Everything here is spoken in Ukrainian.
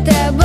тебе.